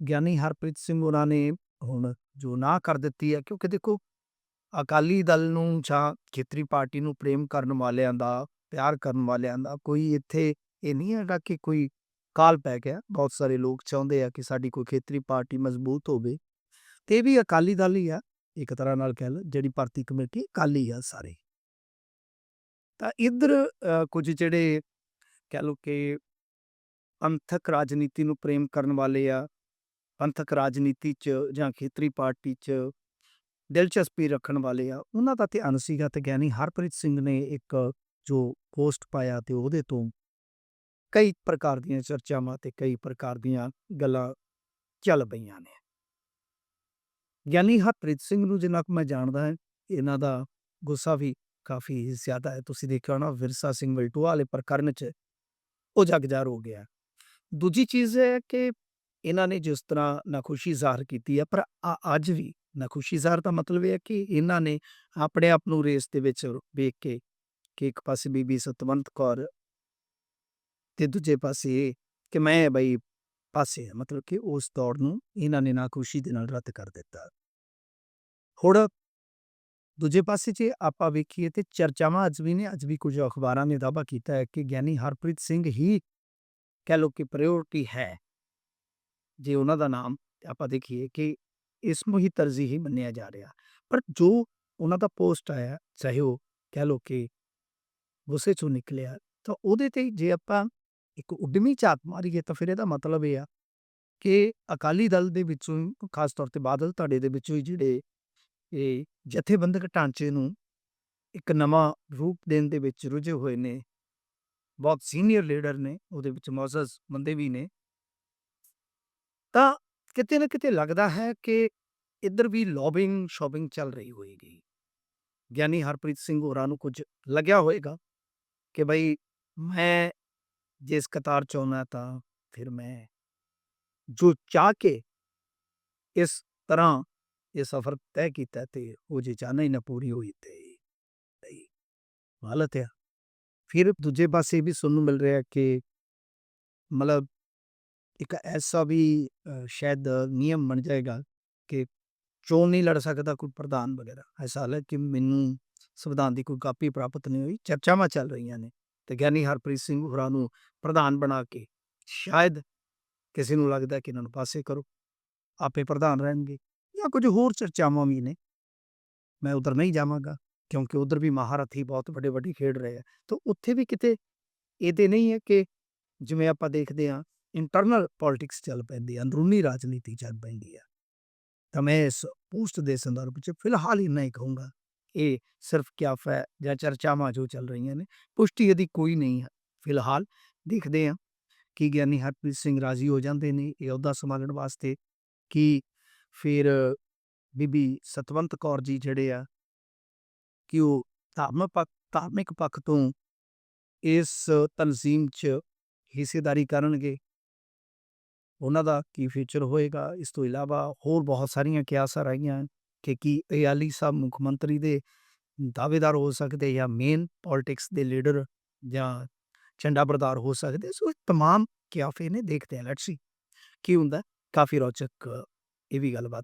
ਗਿਆਨੀ ਹਰਪ੍ਰੀਤ ਸਿੰਘ ਉਹਨਾਂ ਨੇ ਹੁਣ ਜੋ ਨਾ ਕਰ ਦਿੱਤੀ ਹੈ ਕਿਉਂਕਿ ਦੇਖੋ ਅਕਾਲੀ ਦਲ ਨੂੰ ਜਾਂ ਖੇਤਰੀ ਪਾਰਟੀ ਨੂੰ ਪ੍ਰੇਮ ਕਰਨ ਵਾਲਿਆਂ ਦਾ ਪਿਆਰ ਕਰਨ ਵਾਲਿਆਂ ਦਾ ਕੋਈ ਇੱਥੇ ਇਹ ਨਹੀਂ ਹੈਗਾ ਕਿ ਕੋਈ ਕਾਲ ਪੈ ਗਿਆ। ਬਹੁਤ ਸਾਰੇ ਲੋਕ ਚਾਹੁੰਦੇ ਆ ਕਿ ਸਾਡੀ ਕੋਈ ਖੇਤਰੀ ਪਾਰਟੀ ਮਜ਼ਬੂਤ ਹੋਵੇ। ਤੇ ਇਹ ਵੀ ਅਕਾਲੀ ਦਲ ਹੀ ਆ ਇੱਕ ਤਰ੍ਹਾਂ ਨਾਲ ਕਹਿ ਲਓ ਜਿਹੜੀ ਭਰਤੀ ਕਮੇਟੀ ਅਕਾਲੀ ਆ ਸਾਰੇ। ਤਾਂ ਇੱਧਰ ਅ, ਕੁਝ ਜਿਹੜੇ ਕਹਿ ਲਓ ਕਿ ਪੰਥਕ ਰਾਜਨੀਤੀ ਨੂੰ ਪ੍ਰੇਮ ਕਰਨ ਵਾਲੇ ਆ ਪੰਥਕ ਰਾਜਨੀਤੀ 'ਚ ਜਾਂ ਖੇਤਰੀ ਪਾਰਟੀ 'ਚ ਦਿਲਚਸਪੀ ਰੱਖਣ ਵਾਲੇ ਆ, ਉਹਨਾਂ ਦਾ ਧਿਆਨ ਸੀਗਾ ਤੇ ਗਿਆਨੀ ਹਰਪ੍ਰੀਤ ਸਿੰਘ ਨੇ ਇੱਕ ਜੋ ਪੋਸਟ ਪਾਇਆ ਤੇ ਉਹਦੇ ਤੋਂ ਕਈ ਪ੍ਰਕਾਰ ਦੀਆਂ ਚਰਚਾਵਾਂ ਤੇ ਕਈ ਪ੍ਰਕਾਰ ਦੀਆਂ ਗੱਲਾਂ ਚੱਲ ਪਈਆਂ ਨੇ। ਗਿਆਨੀ ਹਰਪ੍ਰੀਤ ਸਿੰਘ ਨੂੰ ਜਿੰਨਾ ਕੁ ਮੈਂ ਜਾਣਦਾ ਹਾਂ, ਇਹਨਾਂ ਦਾ ਗੁੱਸਾ ਵੀ ਕਾਫੀ ਜ਼ਿਆਦਾ ਹੈ। ਤੁਸੀਂ ਦੇਖਿਆ ਹੋਣਾ ਵਿਰਸਾ ਸਿੰਘ ਵਲਟੋਆ ਵਾਲੇ ਪ੍ਰਕਰਨ 'ਚ ਉਹ ਜਗਜਾਰ ਹੋ ਗਿਆ। ਦੂਜੀ ਚੀਜ਼ ਹੈ ਕਿ ਇਹਨਾਂ ਨੇ ਜਿਸ ਤਰ੍ਹਾਂ ਨਾਖੁਸ਼ੀ ਜ਼ਾਹਰ ਕੀਤੀ ਹੈ, ਪਰ ਅੱਜ ਵੀ ਨਾਖੁਸ਼ੀ ਜ਼ਾਹਰ ਦਾ ਮਤਲਬ ਇਹ ਹੈ ਕਿ ਇਹਨਾਂ ਨੇ ਆਪਣੇ ਆਪ ਨੂੰ ਰੇਸ ਦੇ ਵਿੱਚ ਵੇਖ ਕੇ ਕਿ ਇੱਕ ਪਾਸੇ ਬੀਬੀ ਸਤਵੰਤ ਕੌਰ ਤੇ ਦੂਜੇ ਪਾਸੇ ਕਿ ਮੈਂ ਬਈ ਪਾਸੇ ਮਤਲਬ ਕਿ ਉਸ ਦੌੜ ਨੂੰ ਇਹਨਾਂ ਨੇ ਨਾਖੁਸ਼ੀ ਦੇ ਨਾਲ ਰੱਦ ਕਰ ਦਿੱਤਾ। ਹੁਣ ਦੂਜੇ ਪਾਸੇ ਜੇ ਆਪਾਂ ਵੇਖੀਏ ਤੇ ਚਰਚਾਵਾਂ ਅੱਜ ਵੀ ਨੇ, ਅੱਜ ਵੀ ਕੁਝ ਅਖਬਾਰਾਂ ਨੇ ਦਾਅਵਾ ਕੀਤਾ ਹੈ ਕਿ ਗਿਆਨੀ ਹਰਪ੍ਰੀਤ ਸਿੰਘ ਹੀ ਕਹਿ ਲਓ ਕਿ ਪ੍ਰਾਇੋਰਟੀ ਹੈ। ਜੇ ਉਹਨਾਂ ਦਾ ਨਾਮ ਆਪਾਂ ਦੇਖੀਏ ਕਿ ਇਸ ਨੂੰ ਹੀ ਤਰਜੀਹੀ ਮੰਨਿਆ ਜਾ ਰਿਹਾ। ਪਰ ਜੋ ਉਹਨਾਂ ਦਾ ਪੋਸਟ ਆਇਆ, ਚਾਹੇ ਉਹ ਕਹਿ ਲਓ ਕਿ ਗੁੱਸੇ ਚੋਂ ਨਿਕਲਿਆ, ਤਾਂ ਉਹਦੇ ਤੇ ਜੇ ਆਪਾਂ ਇੱਕ ਉਦਮੀ ਝਾਤ ਮਾਰੀਏ ਤਾਂ ਫਿਰ ਇਹਦਾ ਮਤਲਬ ਇਹ ਆ ਕਿ ਅਕਾਲੀ ਦਲ ਦੇ ਵਿੱਚੋਂ ਖਾਸ ਤੌਰ ਤੇ ਬਾਦਲ ਧੜੇ ਦੇ ਵਿੱਚੋਂ ਹੀ ਜਿਹੜੇ ਇਹ ਜਥੇਬੰਦਕ ਢਾਂਚੇ ਨੂੰ ਇੱਕ ਨਵਾਂ ਰੂਪ ਦੇਣ ਦੇ ਵਿੱਚ ਰੁੱਝੇ ਹੋਏ ਨੇ, ਬਹੁਤ ਸੀਨੀਅਰ ਲੀਡਰ ਨੇ, ਉਹਦੇ ਵਿੱਚ ਮੌਜ਼ਜ਼ ਬੰਦੇ ਵੀ ਨੇ ਤਾਂ ਕਿਤੇ ਨਾ ਕਿਤੇ ਲੱਗਦਾ ਹੈ ਕਿ ਇੱਧਰ ਵੀ ਲੌਬਿੰਗ ਸ਼ੋਪਿੰਗ ਚੱਲ ਰਹੀ ਹੋਏਗੀ। ਗਿਆਨੀ ਹਰਪ੍ਰੀਤ ਸਿੰਘ ਹੋਰਾਂ ਨੂੰ ਕੁਝ ਲੱਗਿਆ ਹੋਏਗਾ ਕਿ ਬਈ ਮੈਂ ਜਿਸ ਕਤਾਰ ਚ ਆਉਣਾ ਤਾਂ ਫਿਰ ਮੈਂ ਜੋ ਚਾਹ ਕੇ ਇਸ ਤਰ੍ਹਾਂ ਇਹ ਸਫ਼ਰ ਤੈਅ ਕੀਤਾ ਤੇ ਉਹ ਜੇ ਚਾਹਨਾ ਹੀ ਨਾ ਪੂਰੀ ਹੋਈ ਤੇ ਨਹੀਂ ਹਾਲਤ ਹੈ ਫਿਰ ਦੂਜੇ ਪਾਸੇ ਵੀ ਸੁਣਨ ਨੂੰ ਮਿਲ ਰਿਹਾ ਕਿ ਮਤਲਬ ਇੱਕ ਐਸਾ ਵੀ ਅ, ਸ਼ਾਇਦ ਨਿਯਮ ਬਣ ਜਾਏਗਾ ਕਿ ਚੋਣ ਨਹੀਂ ਲੜ ਸਕਦਾ ਕੋਈ ਪ੍ਰਧਾਨ ਵਗੈਰਾ। ਐਸਾ ਹਾਲ ਹੈ ਕਿ ਮੈਨੂੰ ਸੰਵਿਧਾਨ ਦੀ ਕੋਈ ਕਾਪੀ ਪ੍ਰਾਪਤ ਨਹੀਂ ਹੋਈ ਚਰਚਾਵਾਂ ਚੱਲ ਰਹੀਆਂ ਨੇ ਤੇ ਗਿਆਨੀ ਹਰਪ੍ਰੀਤ ਸਿੰਘ ਹੋਰਾਂ ਨੂੰ ਪ੍ਰਧਾਨ ਬਣਾ ਕੇ ਸ਼ਾਇਦ ਕਿਸੇ ਨੂੰ ਲੱਗਦਾ ਕਿ ਇਹਨਾਂ ਨੂੰ ਪਾਸੇ ਕਰੋ ਆਪੇ ਪ੍ਰਧਾਨ ਰਹਿਣਗੇ ਜਾਂ ਕੁਝ ਹੋਰ ਚਰਚਾਵਾਂ ਵੀ ਨੇ। ਮੈਂ ਉਧਰ ਨਹੀਂ ਜਾਵਾਂਗਾ ਕਿਉਂਕਿ ਉਧਰ ਵੀ ਮਹਾਰਥੀ ਬਹੁਤ ਵੱਡੇ ਵੱਡੇ ਖੇਡ ਰਹੇ ਆ। ਤਾਂ ਉੱਥੇ ਵੀ ਕਿਤੇ ਇਹ ਤੇ ਨਹੀਂ ਹੈ ਕਿ ਜਿਵੇਂ ਆਪਾਂ ਦੇਖਦੇ ਆ ਇੰਟਰਨਲ ਪੋਲਿਟਿਕਸ ਚੱਲ ਪੈਂਦੀ ਹੈ ਅੰਦਰੂਨੀ ਰਾਜਨੀਤੀ ਚੱਲ ਪੈਂਦੀ ਆ। ਤਾਂ ਮੈਂ ਇਸ ਪੋਸਟ ਦੇ ਸੰਦਰਭ ਵਿੱਚ ਫਿਲਹਾਲ ਇੰਨਾ ਹੀ ਕਹੂੰਗਾ ਇਹ ਸਿਰਫ ਕਿਆਫ ਹੈ ਜਾਂ ਚਰਚਾਵਾਂ ਜੋ ਚੱਲ ਰਹੀਆਂ ਨੇ, ਪੁਸ਼ਟੀ ਇਹਦੀ ਕੋਈ ਨਹੀਂ ਹੈ। ਫਿਲਹਾਲ ਦੇਖਦੇ ਹਾਂ ਕਿ ਗਿਆਨੀ ਹਰਪ੍ਰੀਤ ਸਿੰਘ ਰਾਜੀ ਹੋ ਜਾਂਦੇ ਨੇ, ਇਹ ਅਹੁਦਾ ਸੰਭਾਲਣ ਵਾਸਤੇ ਕਿ ਫਿਰ ਬੀਬੀ ਸਤਵੰਤ ਕੌਰ ਜੀ ਜਿਹੜੇ ਆ, ਕਿ ਉਹ ਧਾਰਮਿਕ ਪੱਖ ਧਾਰਮਿਕ ਪੱਖ ਤੋਂ ਇਸ ਤਨਜ਼ੀਮ 'ਚ ਹਿੱਸੇਦਾਰੀ ਕਰਨਗੇ। ਉਹਨਾਂ ਦਾ ਕੀ ਫਿਊਚਰ ਹੋਏਗਾ ਇਸ ਤੋਂ ਇਲਾਵਾ ਹੋਰ ਬਹੁਤ ਸਾਰੀਆਂ ਕਿਆਸਾਂ ਰਹੀਆਂ ਕਿ ਕੀ ਅਯਾਲੀ ਸਾਹਿਬ ਮੁੱਖ ਮੰਤਰੀ ਦੇ ਦਾਅਵੇਦਾਰ ਹੋ ਸਕਦੇ ਜਾਂ ਮੇਨ ਪੋਲਿਟਿਕਸ ਦੇ ਲੀਡਰ ਜਾਂ ਝੰਡਾ ਬਰਦਾਰ ਹੋ ਸਕਦੇ ਸੋ ਇਹ तमाम ਕਿਆਫੇ ਨੇ ਦੇਖਦੇ ਆ ਲੈਟਸ ਸੀ ਕੀ ਹੁੰਦਾ ਕਾਫੀ ਰੌਚਕ ਇਹ ਵੀ ਗੱਲਬਾਤ ਹੈ